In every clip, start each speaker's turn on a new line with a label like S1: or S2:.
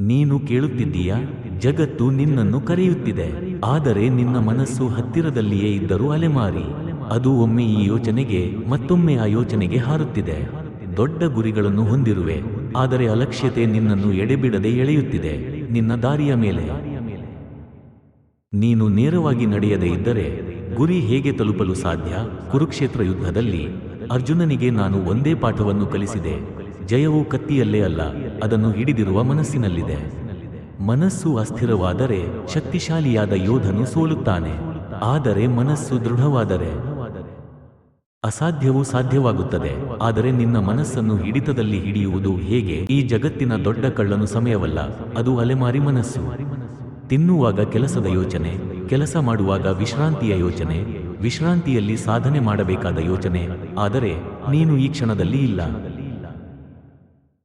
S1: ನೀನು ಕೇಳುತ್ತಿದ್ದೀಯಾ? ಜಗತ್ತು ನಿನ್ನನ್ನು ಕರೆಯುತ್ತಿದೆ. ಆದರೆ ನಿನ್ನ ಮನಸ್ಸು ಹತ್ತಿರದಲ್ಲಿಯೇ ಇದ್ದರೂ ಅಲೆಮಾರಿ. ಅದು ಒಮ್ಮೆ ಈ ಯೋಚನೆಗೆ, ಮತ್ತೊಮ್ಮೆ ಆ ಯೋಚನೆಗೆ ಹಾರುತ್ತಿದೆ. ದೊಡ್ಡ ಗುರಿಗಳನ್ನು ಹೊಂದಿರುವೆ. ಆದರೆ ಅಲಕ್ಷ್ಯತೆ ನಿನ್ನನ್ನು ಎಡೆಬಿಡದೆ ಎಳೆಯುತ್ತಿದೆ. ನಿನ್ನ ದಾರಿಯ ಮೇಲೆ. ನೀನು ನೇರವಾಗಿ ನಡೆಯದೇ ಇದ್ದರೆ, ಗುರಿ ಹೇಗೆ ತಲುಪಲು ಸಾಧ್ಯ? ಕುರುಕ್ಷೇತ್ರ ಯುದ್ಧದಲ್ಲಿ ಅರ್ಜುನನಿಗೆ ನಾನು ಒಂದೇ ಪಾಠವನ್ನು ಕಲಿಸಿದೆ. ಜಯವು ಕತ್ತಿಯಲ್ಲೇ ಅಲ್ಲ, ಅದನ್ನು ಹಿಡಿದಿರುವ ಮನಸ್ಸಿನಲ್ಲಿದೆ. ಮನಸ್ಸು ಅಸ್ಥಿರವಾದರೆ ಶಕ್ತಿಶಾಲಿಯಾದ ಯೋಧನು ಸೋಲುತ್ತಾನೆ, ಆದರೆ ಮನಸ್ಸು ದೃಢವಾದರೆ ಅಸಾಧ್ಯವು ಸಾಧ್ಯವಾಗುತ್ತದೆ. ಆದರೆ ನಿನ್ನ ಮನಸ್ಸನ್ನು ಹಿಡಿತದಲ್ಲಿ ಹಿಡಿಯುವುದು ಹೇಗೆ? ಈ ಜಗತ್ತಿನ ದೊಡ್ಡ ಕಳ್ಳನು ಸಮಯವಲ್ಲ, ಅದು ಅಲೆಮಾರಿ ಮನಸ್ಸು. ತಿನ್ನುವಾಗ ಕೆಲಸದ ಯೋಚನೆ, ಕೆಲಸ ಮಾಡುವಾಗ ವಿಶ್ರಾಂತಿಯ ಯೋಚನೆ, ವಿಶ್ರಾಂತಿಯಲ್ಲಿ ಸಾಧನೆ ಮಾಡಬೇಕಾದ ಯೋಚನೆ, ಆದರೆ ನೀನು ಈ ಕ್ಷಣದಲ್ಲಿ ಇಲ್ಲ.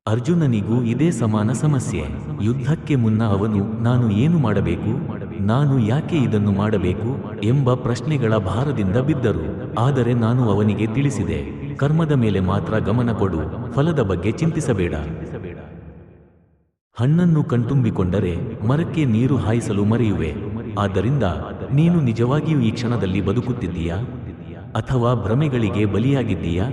S1: ಅರ್ಜುನನಿಗೂ ಇದೇ ಸಮಾನ ಸಮಸ್ಯೆ. ಯುದ್ಧಕ್ಕೆ ಮುನ್ನ ಅವನು, ನಾನು ಏನು ಮಾಡಬೇಕು? ನಾನು ಯಾಕೆ ಇದನ್ನು ಮಾಡಬೇಕು? ಎಂಬ ಪ್ರಶ್ನೆಗಳ ಭಾರದಿಂದ ಬಿದ್ದರು. ಆದರೆ ನಾನು ಅವನಿಗೆ ತಿಳಿಸಿದೆ, ಕರ್ಮದ ಮೇಲೆ ಮಾತ್ರ ಗಮನ ಕೊಡು, ಫಲದ ಬಗ್ಗೆ ಚಿಂತಿಸಬೇಡ. ಹಣ್ಣನ್ನು ಕಣ್ತುಂಬಿಕೊಂಡರೆ ಮರಕ್ಕೆ ನೀರು ಹಾಯಿಸಲು ಮರೆಯುವೆ. ಆದ್ದರಿಂದ ನೀನು ನಿಜವಾಗಿಯೂ ಈ ಕ್ಷಣದಲ್ಲಿ ಬದುಕುತ್ತಿದ್ದೀಯಾ? ಅಥವಾ ಭ್ರಮೆಗಳಿಗೆ ಬಲಿಯಾಗಿದ್ದೀಯಾ?